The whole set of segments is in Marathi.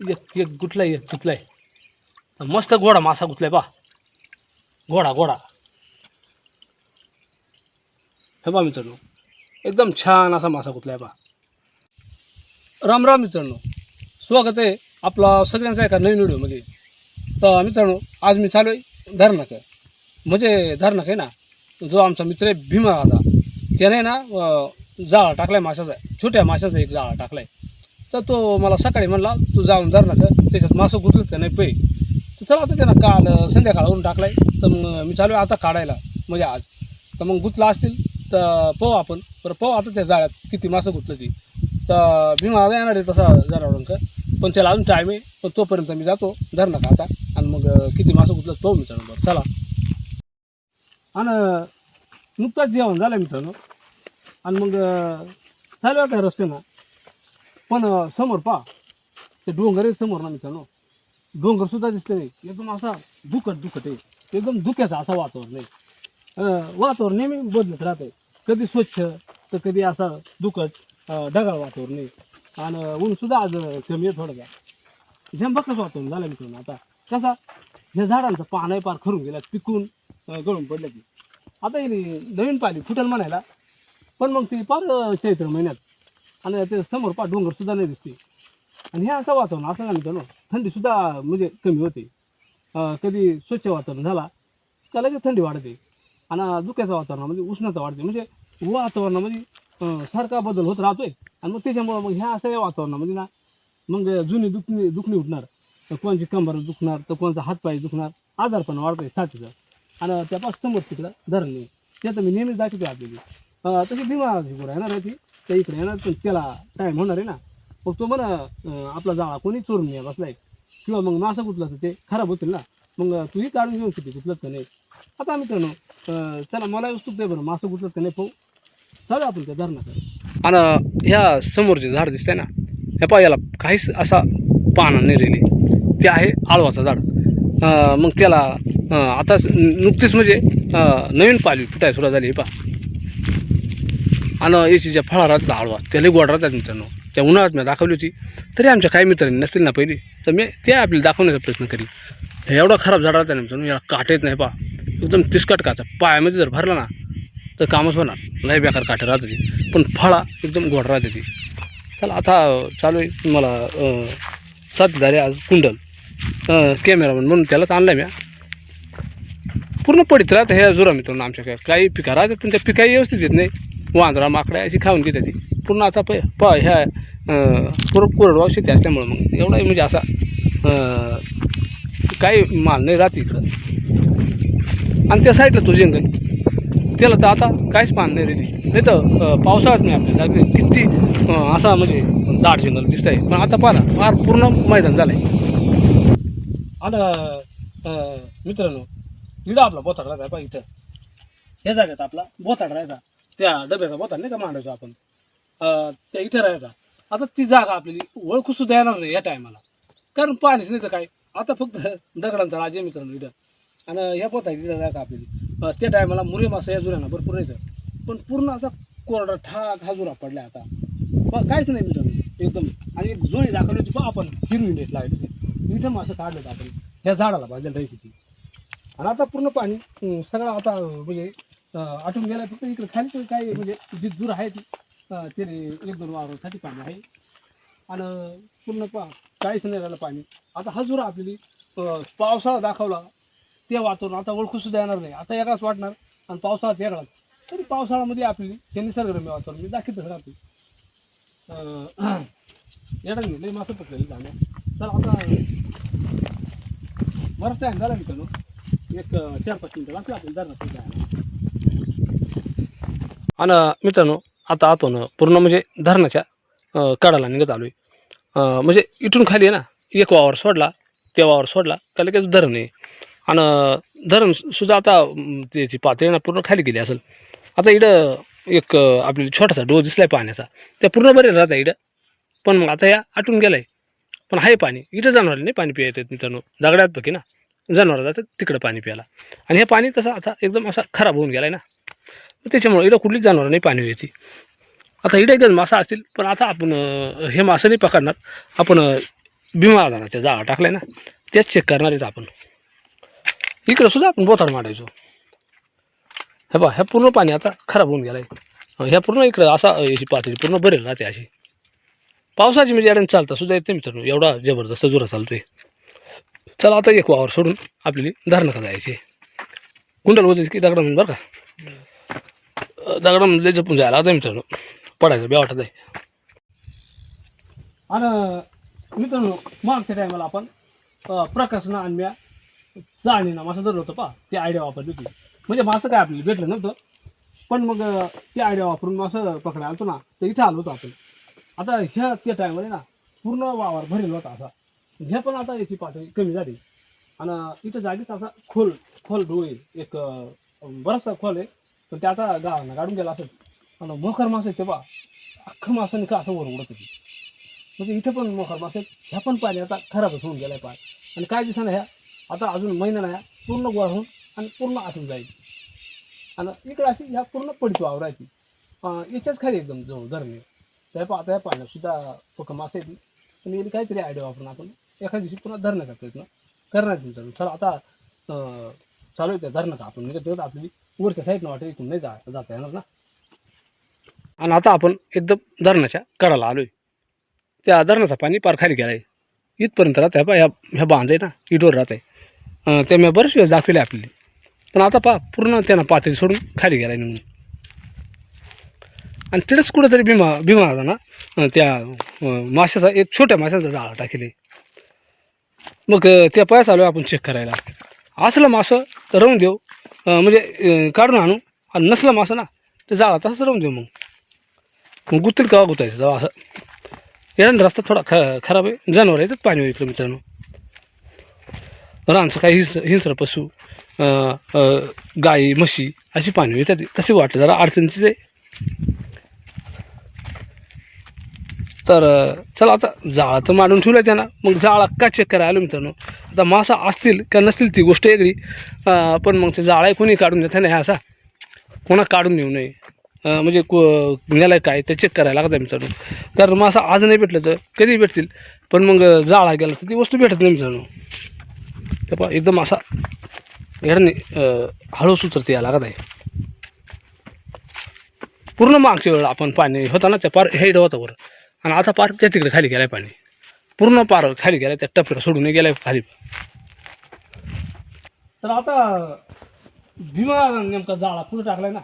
एक एक गुटलाय एक गुतलाय मस्त गोडा मासा गुतलाय पा गोडा गोडा हे पा मित्रांनो एकदम छान असा मासा गुतलाय पा राम राम मित्रांनो स्वागत आहे आपला सगळ्यांचा एका नवीन व्हिडिओमध्ये. तर मित्रांनो आज मी चालू आहे धरणाक म्हणजे धरणाक आहे ना जो आमचा मित्र आहे भीमा आता त्याने ना जाळा टाकलाय माशाचा. छोट्या माशाचा एक जाळा टाकलाय. तर तो मला सकाळी म्हणला तू जाऊन धरणाक त्याच्यात मासं गुतलं का नाही पै? तर चला आता त्यानं काल संध्याकाळवरून टाकलाय. तर मग मी चालू आहे आता काढायला म्हणजे आज. तर मग गुतला असतील तर पाहू आपण. बरं पाहू आता त्या जाळ्यात किती मासं गुतलं ती. तर भीमा आता येणार आहे तसा जनावरांक. पण त्याला अजून टाईम आहे. पण तोपर्यंत मी जातो. धर नका आता. आणि मग किती मासं गुतलं पाहू मित्रांनो. बरं चला. आणि नुकताच जेवण झालं मित्रांनो. आणि मग चालू आहे रस्त्यानं? पण अं, समोर पा ते डोंगर आहे समोर ना मित्रांनो. डोंगर सुद्धा दिसले नाही. एकदम असा दुखट दुखत आहे. एकदम धुक्याचा असा वातावरण आहे. अं, वातावरण नेहमी बदलत राहते कधी स्वच्छ तर कधी असा दुखट अं, ढगाळ वातावरण आहे. आणि ऊन सुद्धा आज कमी आहे थोडं झंबकच वातावरण झालं मित्रांनो आता. कसा ह्या झाडांचं पान आहे पार खरून गेलं पिकून अं, गळून पडलं की. आता हे नवीन पाणी फुटल म्हणायला. पण मग ती पार अं, चैत्र महिन्यात. आणि ते समोर पा डोंगर सुद्धा नाही दिसते. आणि हे असं वातावरण असं नाही मित्रांनो थंडी म्हणजे कमी होते. कधी स्वच्छ वातावरण झाला का लगेच थंडी वाढते. आणि धुक्याच्या वातावरणामध्ये म्हणजे उष्णता वाढते. म्हणजे वातावरणामध्ये सारखा बदल होत राहतोय. आणि मग त्याच्यामुळं मग ह्या असं या वातावरणामध्ये ना मग जुनी दुखणी दुखणी उठणार. तर कोणाची कंबर दुखणार तर कोणाचा हातपाय दुखणार. आजार पण वाढतोय साथीचा. आणि त्यापासून समोर तिकडं धरण नाही ते तर मी नेहमीच दाखवते आपल्याला. तशी भीमा गुरं येणार आहे ती त्या इकडे येणार पण त्याला टाईम होणार आहे ना. मग तो म्हणा आपला जाळा कोणी चोरून नाही बसलाय. किंवा मग मासं कुठला तर ते खराब होतील ना. मग तूही काढून घेऊन किती कुठलं तर नाही. आता मित्रांनो अं, चला मला उत्सुक आहे बरं मासं कुठलं तर नाही पाहू. चालू आपण त्या धरणाचा आणि ह्या समोर जे झाड दिसतंय ना हे पहा याला काहीच असा पानं नाही रेली ते आहे आळवाचं झाड. मग त्याला आता नुकतीच म्हणजे नवीन पालवी फुटाय सुरुवात झाली हे पहा. आणि याची ज्या फळा राहतात आळवा त्याला गोड राहतात मित्रांनो. त्या उन्हाळ्यात मी दाखवली होती. तरी आमच्या काही मित्रांनी नसतील ना पहिली. तर मी ते आपल्याला दाखवण्याचा प्रयत्न करेल. एवढा खराब झाड राहतं ना मित्रांनो. याला काटेत नाही पहा. एकदम तिसकट काचा. पायामध्ये जर भरला ना तर कामच होणार. लय बेकार काटे राहते ती. पण फळा एकदम गोड राहते ती. चला आता चालू आहे. मला अं, आज कुंडल. कॅमेरामन म्हणून त्यालाच आणलं मी. पूर्ण पडित राहतं हे जुरा मित्रांनो आमच्याकडे काही पिका राहतात पण त्या पिकाही व्यवस्थित येत नाही. वांजरा माकड्या अशी खाऊन घेते ती पूर्ण आता प प ह्या पुर कोरडवा शेती असल्यामुळं मग एवढा म्हणजे असा काही माल नाही राहत इकडं. आणि त्या साईडला तो जंगल. त्याला तर आता काहीच पान नाही दिली नाही तर पावसाळ्यात नाही आपल्या जागे किती असा म्हणजे दाट जंगल दिसत आहे पण आता पाहा फार पूर्ण मैदान झालं आहे आता मित्रांनो इडा आपला बोथाड राहायचा पहा इथं. हे जागेत आपला बोथाड राहायचा. त्या डब्याचा बोथाड नाही का मांडायचो आपण. अं, त्या इथं राहायचा. आता ती जागा आपली ओळखू सुद्धा येणार नाही या टायमाला. कारण पाणीच नाही तर काय? आता फक्त दगडांचा राजे मित्र मित्रांनो इथं. आणि ह्या पोता इथं राहा आपल्याली. अं, त्या टायमाला मुरे मासा या जुऱ्यांना भरपूर राहायचं. पण पूर्ण असा कोरडा ठाक हा जुरा पडला आता. प- काहीच नाही मित्रांनो. एकदम. आणि एक जुळी दाखवली होती बा आपण हिरवी नेट लागली होती इथं मासं काढलं होतं आपण. ह्या झाडाला पाहिजे राहायची ती. आणि आता पूर्ण पाणी अं, सगळं आता म्हणजे आटून गेला फक्त इकडे खाली तर काय म्हणजे जी दूर आहे ती ते एक दोन वावरासाठी पाणी आहे. आणि पूर्ण पा काहीच नाही राहिलं पाणी. आता हा जुरा आपली पावसाळा दाखवला ते वातावरण आता ओळखू सुद्धा येणार नाही. आता वेगळाच वाटणार आणि पावसाळ्यात वेगळाच तरी पावसाळ्यामध्ये आपली हे निसर्गरम्य वातावरण मी दाखवतच राहते. येणार नाही. लई मासं पकडलेली झालं तर आता बरंच टाईम झाला मित्रांनो. एक चार पाच मिनिटं लागतील. आपल्याला धरणात आणि मित्रांनो आता आपण पूर्ण म्हणजे धरणाच्या अं, कडाला निघत आलो आहे म्हणजे इथून खाली आहे ना एक वावर सोडला त्या वावर सोडला का लगेच धरण आहे. आणि धरण सुद्धा आता त्याची पातळी ना पूर्ण खाली गेली असेल. आता इकडं एक आपली आपल्याला छोटासा डोस दिसला आहे पाण्याचा. त्या पूर्ण बरे राहता इकडं पण मग आता या आटून गेलाय. पण आहे पाणी. इथं जनावर नाही पाणी पियायचं येतात मित्रांनो. दगड्यात बघी ना जनावर जातात तिकडं पाणी प्यायला. आणि हे पाणी तसं आता एकदम असा खराब होऊन गेलाय ना. त्याच्यामुळे इथं कुठलीच जनावर नाही पाणी येते. आता इकडे एकदा मासा असतील पण आता आपण हे मासे नाही पकडणार. आपण बिमार जाणार त्या जाळा टाकलाय ना तेच चेक करणार आहेत आपण. इकडं सुद्धा आपण बोथाड मांडायचो हे बा ह्या पूर्ण पाणी आता खराब होऊन गेलं आहे ह्या पूर्ण इकडं असा याची पातळी पूर्ण भरेल राहते अशी. पावसाची म्हणजे याड्याने चालता सुद्धा येते मित्रांनो. एवढा जबरदस्त जोरा चालतो आहे चला आता एक वावर सोडून आपली धरणं जायची कुंडल होते की दगडा म्हणून बरं का? दगडा लय म्हणजे जपून जायला आता मित्रांनो. पडायचं बे वाटत आहे आणि मित्रांनो मागच्या टायमाला आपण अं, आणि म्या ना मासं धरलं होतं पा ती आयडिया वापरली होती. म्हणजे मासं काय आपल्याला भेटलं नव्हतं पण मग ते ती आयडिया वापरून मासं पकडायला आलतो ना तर इथं आलो होतो आपण. आता ह्या त्या टायमाला ना पूर्ण वावर भरेल होता असा. ह्या पण आता याची पातळी कमी झाली. आणि इथं जागीच असा खोल खोल डोळे एक अं, बराचसा खोल आहे. पण ते आता गावानं काढून गेला असेल. आणि मोखर मासे ते बा अख्खं मासाने का असं वर उडत होती. म्हणजे इथं पण मोखर मासे ह्या पण पाणी आता खराबच होऊन गेलाय पाय. आणि काय दिवसानं ह्या? आता अजून महिना नाही. पूर्ण गोळा होऊन आणि पूर्ण आटून जाईल. आणि इकडे अशी ह्या पूर्ण पडतो वावरायची याच्याच खाली एकदम जवळ धरणे. त्या पा ह्या पाण्यात सुद्धा फक्त मासे येतील. पण याची काहीतरी आयडिया वापरून आपण एखाद्या दिवशी पुन्हा धरण्याचा प्रयत्न करणार तुमचा चला आता चालू आहे त्या धरणं का आपण म्हणजे तेवढं आपली वरच्या साईडनं वाटेल इथून नाही जा जाता येणार ना. आणि आता आपण एकदम धरणाच्या कडाला आलोय. त्या धरणाचा पाणी पार खाली गेलाय. आहे इथपर्यंत राहत आहे पा ह्या ह्या बांध आहे ना इटवर राहत आहे अं, ते मी बरेच वेळेस दाखविले आपले पण आता पा पूर्ण त्यांना पातळी सोडून खाली गेला आहे निघून आणि तिथंच कुठंतरी भीमा भीमा आला ना त्या माशाचा एक छोट्या माशाचा जाळा टाकेल मग त्या पायास आलो आपण चेक करायला. असलं मासं तर राहून देऊ. म्हणजे काढून आणू. आणि नसलं मासा ना तर जाळा तसंच राहून देऊ मग. मग गुत्तील का गुतायचं जाऊ असं. येणार रस्ता थोडा ख खराब आहे. जनावर यायचं पाणी इकडं मित्रांनो. रानचं काही हिंस हिंस्र पशु गाई म्हशी अशी पाणी येतात. तसे वाटतं जरा अडचणीच आहे. तर चला आता जाळा तर मांडून ठेवलं त्यानं. मग जाळा का चेक करायला आलो मित्रांनो? आता मासा असतील का नसतील ती गोष्ट वेगळी. पण मग ते जाळा कोणी काढून देत नाही असा. कोणा काढून देऊ नये. म्हणजे को नेलाय काय ते चेक करायला लागतं मित्रांनो. कारण मासा आज नाही भेटलं तर कधी भेटतील? पण मग जाळा गेला तर ती वस्तू भेटत नाही मित्रांनो. ते पहा एकदम असा याने हळू सुचरते या लागत आहे. पूर्ण मागच्या वेळ आपण पाणी होता ना त्या पार हेड होता वर. आणि आता पार त्या तिकडे खाली गेलाय पाणी. पूर्ण पार खाली गेलाय त्या टपऱ्या सोडून गेलाय खाली. तर आता भीमा नेमका जाळा पुढे टाकलाय ना.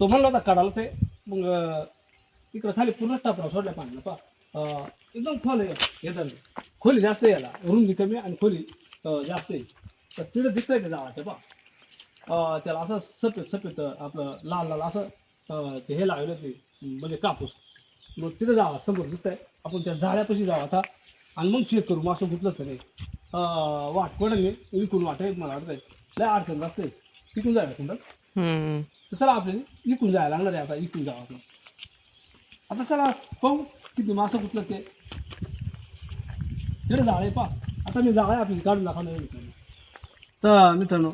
तो म्हणला होता काढायला ते. मग इकडे इकडं खाली पूर्ण टपरा सोडल्या पाण्याला पा एकदम खोल आहे. येतात. खोली जास्त याला. रुंदी कमी आणि खोली जास्त आहे. तर तिथं दिसतंय ते जाळाचं पा अं, त्याला असं सफेद सफेद आपलं लाल लाल असं ते हे लागलं ते म्हणजे कापूस. मग तिथं जावा समोर दिसतंय. आपण त्या झाडापाशी जावा आता. आणि मग चेक करू मग असं तर नाही. वाट पडेल नाही. विकून वाट आहे मला वाटतंय. लय अडचण असते तिकून जायला हम्म. तर चला आपल्याला इकून जायला लागणार आहे आता इकून जावं आपण. आता चला पाहू किती मासं कुठलं ते. तिकडे जाळे पा आता मी जाळे आपली काढून दाखवणार आहे मित्रांनो. तर मित्रांनो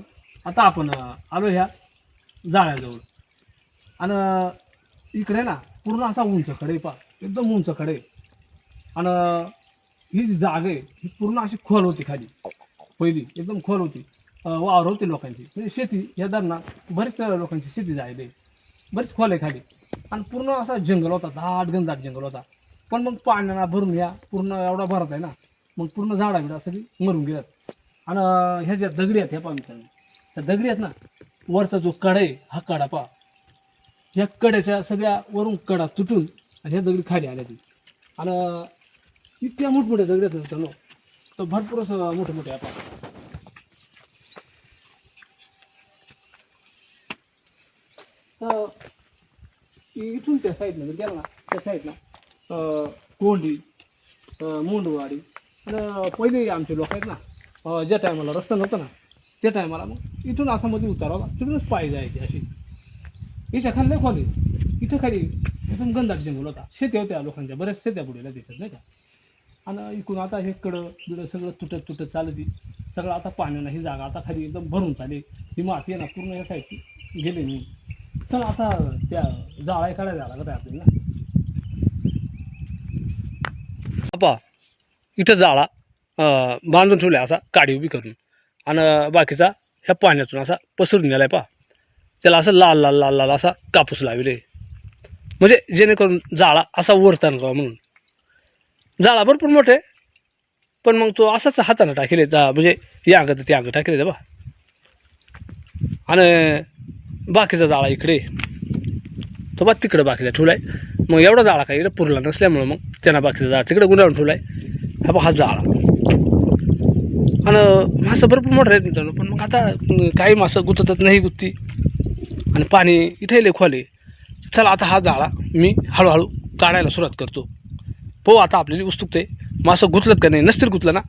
आता आपण आलो ह्या जाळ्याजवळ आणि इकडे ना पूर्ण असा उंच कडे पा एकदम उंच कडे आणि ही जी जागा आहे ही पूर्ण अशी खोल होती खाली. पहिली एकदम खोल होती. वावर होती लोकांची. म्हणजे शेती या धरणात बरेच लोकांची शेती जायले बरीच खोल आहे खाली. आणि पूर्ण असा जंगल होता दाट घनदाट जंगल होता. पण मग पाण्याला भरून या पूर्ण एवढा भरत आहे ना मग पूर्ण झाडा बिडा सगळी मरून गेल्यात. आणि ह्या ज्या दगडी आहेत ह्या पाहिजे त्या दगडी आहेत ना वरचा जो कडा आहे हा कडा पा ह्या कड्याच्या सगळ्या वरून कडा तुटून आणि ह्या दगडी खाली आल्या ती. आणि इतक्या मोठमोठ्या दगडी होतं मित्रांनो. तर भरपूर असं मोठे मोठे आपण तर इथून त्या साईडनं जर म्हणजे गेला ना त्या साईडला कोंडी मुंडवाडी आणि पहिले आमचे लोक आहेत ना ज्या टायमाला रस्ता नव्हता ना त्या टायमाला मग इथून आसामध्ये उतारावा तिथूनच पाय जायचे अशी. याच्या खाली नाही खोली. इथं खाली एकदम गंधात जंगल होता. शेत्या होत्या लोकांच्या बऱ्याच शेत्या बुडेल्या तिथं नाही का? आणि इकडून आता हे कडं बिडं सगळं तुटत तुटत चालत सगळं आता पाण्यानं ही जागा आता खाली एकदम भरून चाले ही माती आहे ना पूर्ण या साईड गेले मी चल आता त्या जाळा काढायला लागत आहे आपल्याला? बापा इथं जाळा बांधून ठेवला असा काडी उभी करून. आणि बाकीचा ह्या पाण्यातून असा पसरून नेला पा. त्याला असं लाल लाल लाल लाल असा कापूस लाविले. म्हणजे जेणेकरून जाळा असा वरता नका म्हणून. जाळा भरपूर मोठे पण मग तो असाच हातानं टाकेले जा म्हणजे या अंगात त्या अंग टाकेले बा. आणि बाकीचा जाळा इकडे. तो बा तिकडं बाकीला ठेवला आहे मग एवढा जाळा काय इकडे पुरला नसल्यामुळं मग त्यांना बाकीचा जाळा तिकडे गुंडाळून ठेवला आहे हा बा हा जाळा. आणि मासं भरपूर मोठं आहेत मित्रांनो पण मग आता काही मासं गुततच नाही गुत्ती. आणि पाणी इथे लय चला आता हा जाळा मी हळूहळू काढायला सुरुवात करतो. पाहू आता आपल्याला उत्सुकते मासं गुतलत का नाही? नसतील गुतलं ना?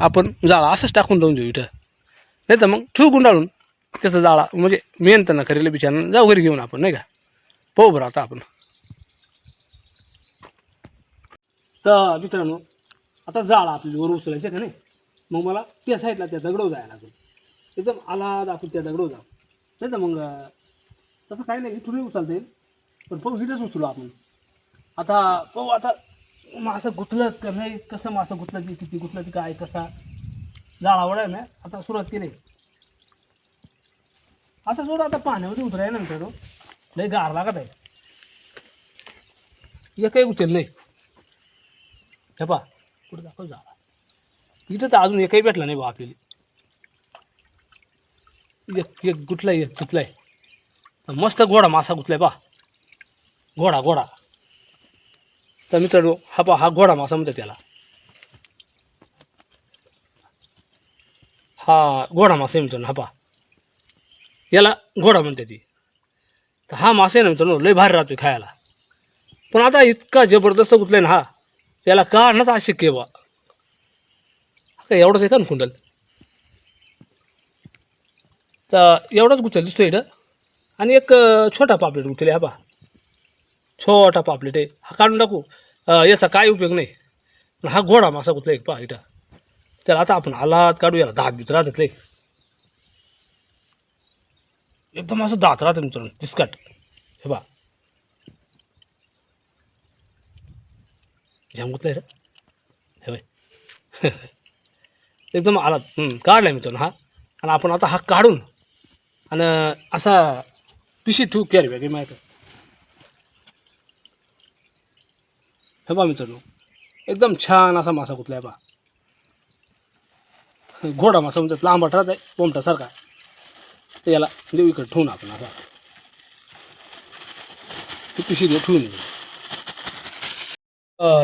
आपण जाळा असंच टाकून जाऊन देऊ इथं. नाही तर मग ठेवू गुंडाळून. त्याचा जाळा म्हणजे मेहनत न करेल बिचारानं. जाऊ घरी घेऊन आपण नाही का? पाहू बरं आता आपण. तर मित्रांनो आता जाळा आपली वर उचलायचं का नाही? मग मला त्या साईडला त्या दगडव जायला लागेल. एकदम आला आपण त्या दगडव जाऊ नाही तर मग तसं काही नाही इथूनही उचलता येईल. पण पाहू हिटच उचलू आपण. आता पाहू आता मासं गुतलं का नाही कसं मासं गुतलं ती किती गुतलं ती काय कसा? जाळा वडाय ना आता सुरुवात केली. आता जोर आता पाण्यामध्ये उतराय नंतर हो. लय गार लागत आहे. एकही उचल नाही. हे पा कुठं दाखव जाळा इथं तर अजून एकही भेटला नाही बा आपल्याला. एक एक गुतलाय एक गुतलाय. मस्त गोडा मासा गुतलाय पा घोडा घोडा तर मित्रांनो हा पा हा घोडा मासा म्हणतो त्याला. हा घोडा मासा आहे मित्रांनो हा पा याला घोडा म्हणते ती. तर हा मासा आहे ना मित्रांनो लय भारी राहतो खायला. पण आता इतका जबरदस्त गुतलाय ना हा त्याला काढणंच अशक्य आहे बा. हा एवढंच आहे का ना कुंडल? तर एवढंच गुचल दिसतो इथं. आणि एक छोटा पापलेट उठले हा बा छोटा पापलेट आहे. हा काढून टाकू. याचा काय उपयोग नाही. पण हा घोडा मासा कुठला एक पा इटा त्याला आता आपण आलात काढू याला दात भीत राहतात एकदम असं दात राहतं मित्रांनो तिसकाट. हे बा जाम गुतलाय रे? हे बाय एकदम आलात. हं, काढलाय मित्रांनो हा. आणि आपण आता हा काढून आणि असा पिशी ठेवू कॅरी बॅग माहिती हे बा मित्रांनो एकदम छान असा मासा कुठलाय पहा घोडा मासा म्हणतात लांबट राहत आहे पोमटासारखा तर याला देऊ इकडे ठेवून आपण असा. ती पिशी देऊ ठेवून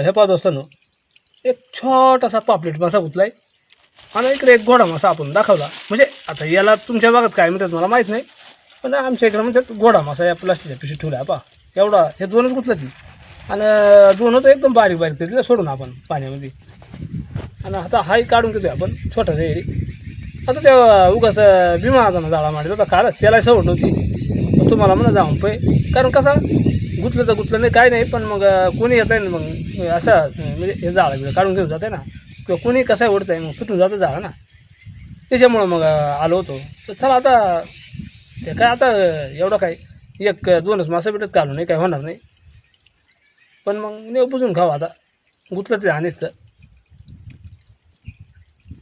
हे पाहत असताना एक छोटासा पापलेट मासा गुतलाय आणि इकडे एक घोडा मासा आपण दाखवला. म्हणजे आता याला तुमच्या भागात काय म्हणतात मला माहीत नाही. पण आमच्या इकडे म्हणजे गोडा मासा या प्लास्टिकच्या पिशी ठेवला पा एवढा हे दोनच गुतलं ती. आणि दोन होतं एकदम बारीक बारीक ते तिला सोडून आपण पाण्यामध्ये. आणि आता हाही काढून घेतोय आपण छोटा एरी आता त्या उगाच भीमा जाणं जाळा मांडला होता काल त्याला सवड नव्हती. तुम्हाला म्हणा जाऊन पै कारण कसा गुतलं तर गुतलं नाही काय नाही पण मग कोणी येत आहे ना मग असं म्हणजे हे जाळं बिळं काढून घेऊन जाते ना. किंवा कोणी कसं ओढत आहे मग तुटून जातं जाळं ना. त्याच्यामुळं मग आलो होतो. तर चला आता ते काय आता एवढं काय एक दोनच मासा भेटत घालू नाही काय होणार नाही. पण मग नेव बुजून खाऊ आता. गुतलं ते हानीच तर.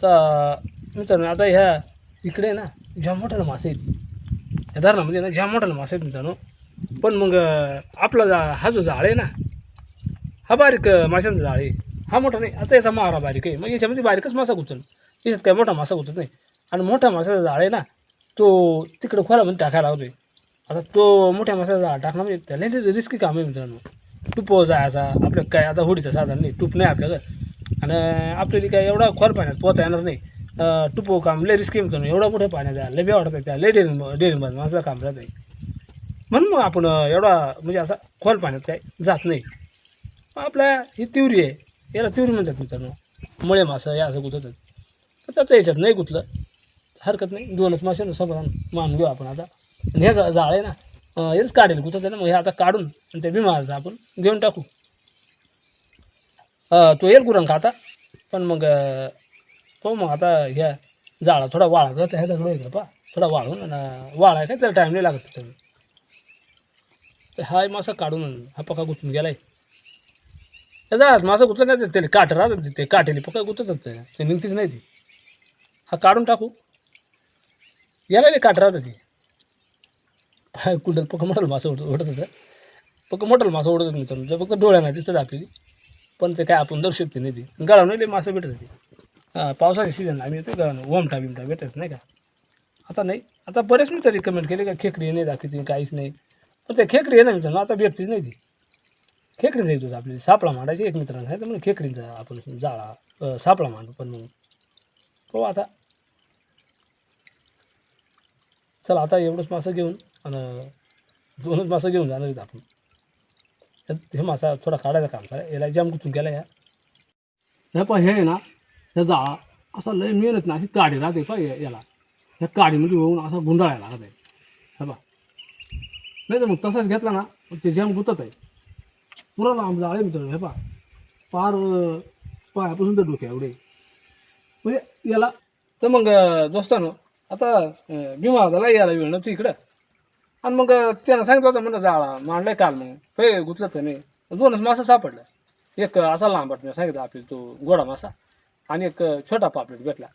तर मित्रांनो आता ह्या इकडे ना ज्या मोठ्याला मासे आहेत या धरणामध्ये ना ज्या मोठ्याला मासे आहेत मित्रांनो पण मग आपला जा हा जो जाळ आहे ना हा बारीक माशांचं माशांचा जाळ आहे. हा मोठा नाही आता याचा मारा बारीक आहे. मग याच्यामध्ये बारीकच मासा गुचल याच्यात काय मोठा मासा गुचत नाही. आणि मोठा माशाचा जाळ आहे ना तो तिकडं खोलामध्ये टाकायला लागतोय आता तो मोठ्या माशाचा टाकणं म्हणजे त्याला रिस्की काम आहे मित्रांनो. टूप जायचा आपल्या काय आता होडीचं साधन नाही टूप नाही आपल्याकडं. आणि आपल्याला काय एवढा खोल पाण्यात पोहता येणार नाही. अं, टुपो काम लय रिस्की मित्रांनो. एवढा मोठ्या पाण्यात आहे लय बी वाटत त्या लय डेअरिंग डेअरिंगमध्ये माणसाचं काम राहत आहे. म्हणून मग आपण एवढा म्हणजे असा खोल पाण्यात काय जात नाही. आपल्या ही तिवरी आहे. याला तिवरी म्हणतात मित्रांनो. मुळे मासं या असं गुततात तर. त्याचं याच्यात नाही गुतलं हरकत नाही. दोनच मासे सोबत मानून घेऊ आपण आता. आणि हे गा- जाळ आहे ना हेच काढेल कुठं आहे ना मग हे आता काढून आणि ते बिमाराचं आपण देऊन टाकू. तो येईल गुरंग आता. पण मग अं, पाहू मग आता ह्या जाळा थोडा वाळा जातं ह्याचा आहे पा थोडा वाळून आणि वाळाय काय त्याला टाईम नाही लागत त्याच्यानं तर हा मासा काढून हा पका गुतून गेलाय. आहे जाळ्यात मासं गुतलं नाही ते काठ राहतात ते काटेली पक्का गुततच ते ते निघतीच नाही ती. हा काढून टाकू. याला नाही काट राहतं ती पाय कुठं पक्क मोठं मासा उडत उडत होतं. पक्क मोठं मासं उडत मित्रांनो. ते फक्त डोळ्यांना दिसतात आपली पण ते काय आपण दर्शक शकते नाही ती. गळावून नाही मासं भेटत होती. हां पावसाच्या सीझन आम्ही येतो गळावून ओमटा बिमटा भेटत नाही का? आता नाही. आता बरेच मी तरी कमेंट केले का? खेकडी नाही दाखवते काहीच नाही. पण ते खेकडी आहे ना मित्रांनो. आता भेटतीच नाही ती. खेकडीच होतं आपली सापळा मांडायची एक मित्रांनो आहे तर म्हणून खेकडीचा आपण जाळा सापळा मांडू पण मग. हो आता. चला आता एवढंच मासं घेऊन आणि दोनच मासं घेऊन जाणार आहेत आपण. त्यात हे मासा थोडा काढायचं काम करा. याला जाम कुठून गेला या. हे पण हे आहे ना ह्या जा असा लय मेहनत ना अशी काडी राहते पा याला. त्या काडीमध्ये होऊन असा गुंडाळायला लागत आहे हे बा नाही तर मग तसाच घेतला ना ते जाम गुतत आहे. पुरा लांब जाळे मित्र हे पा फार पायापासून तर डोक्या एवढे. म्हणजे याला तर मग अं, ना आता अं, झाला यायला वेळ नव्हती इकडं. आणि मग त्यानं सांगितलं होतं म्हणलं जाळा मांडलाय काल मग. हे गुतलं तर नाही दोनच मासा सापडला एक असा लांबट मी सांगितलं आपली तो गोडा मासा. आणि एक छोटा पापलेट भेटला.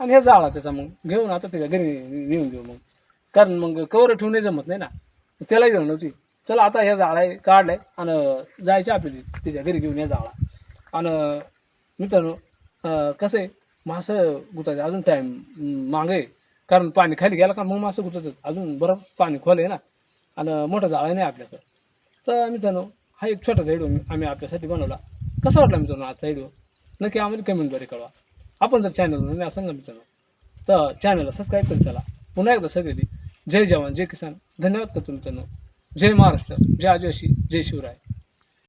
आणि हे जाळा त्याचा मग. घेऊन आता त्याच्या घरी नेऊन घेऊ मग. कारण मग कवर ठेवून नाही जमत नाही ना. त्याला घेऊन नव्हती. चला आता हे जाळा आहे काढलाय. आणि जायचं आपली तिच्या घरी घेऊन हे जाळा. आणि मित्रांनो कसं आहे? मासं गुतायचं अजून टाईम मागे कारण पाणी खाली गेला का मग मासे गुततात अजून बरं पाणी खोल आहे ना. आणि मोठा जाळा नाही आपल्याकडं. तर मित्रांनो हा एक छोटासा व्हिडिओ आम्ही आपल्यासाठी बनवला. कसा वाटला मित्रांनो आजचा व्हिडिओ नक्की आम्हाला कमेंटद्वारे कळवा. आपण जर चॅनल नाही असाल ना मित्रांनो तर चॅनलला सबस्क्राईब करून चला पुन्हा एकदा सगळे जय जवान जय किसान. धन्यवाद करतो मित्रांनो. जय महाराष्ट्र जय आदिवासी जय शिवराय.